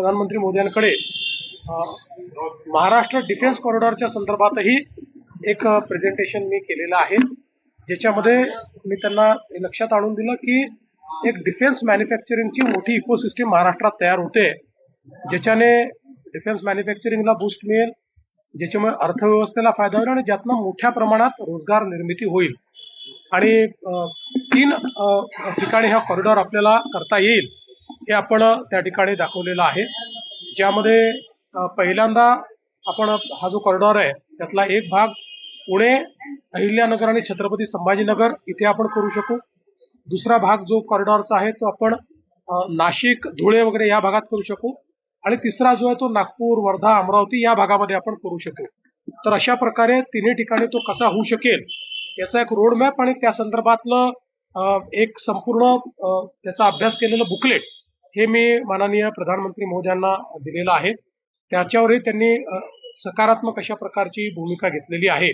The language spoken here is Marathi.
प्रधानमंत्री मोदयांकडे महाराष्ट्र डिफेन्स कॉरिडॉरच्या संदर्भातही एक प्रेझेंटेशन मी केलेलं आहे. ज्याच्यामध्ये मी त्यांना हे लक्षात आणून दिलं की एक डिफेन्स मॅन्युफॅक्चरिंगची मोठी इकोसिस्टीम महाराष्ट्रात तयार होते. ज्याच्याने डिफेन्स मॅन्युफॅक्चरिंगला बूस्ट मिळेल ज्याच्यामुळे अर्थव्यवस्थेला फायदा होईल आणि ज्यातनं मोठ्या प्रमाणात रोजगार निर्मिती होईल. आणि तीन ठिकाणी हा कॉरिडॉर आपल्याला करता येईल. हे आपण त्या ठिकाणी दाखवलेलं आहे. ज्यामध्ये पहिल्यांदा आपण हा जो कॉरिडॉर आहे त्यातला एक भाग पुणे अहिल्यानगर आणि छत्रपती संभाजीनगर इथे आपण करू शकू. दुसरा भाग जो कॉरिडॉरचा आहे तो आपण नाशिक धुळे वगैरे या भागात करू शकू. आणि तिसरा जो आहे तो नागपूर वर्धा अमरावती या भागामध्ये आपण करू शकू. तर अशा प्रकारे तिन्ही ठिकाणी तो कसा होऊ शकेल याचा एक रोड मॅप आणि त्या संदर्भातलं एक संपूर्ण त्याचा अभ्यास केलेलं बुकलेट हे मी माननीय प्रधानमंत्री मोद्यांना दिलेलं आहे. त्याच्यावरही त्यांनी सकारात्मक अशा प्रकारची भूमिका घेतलेली आहे.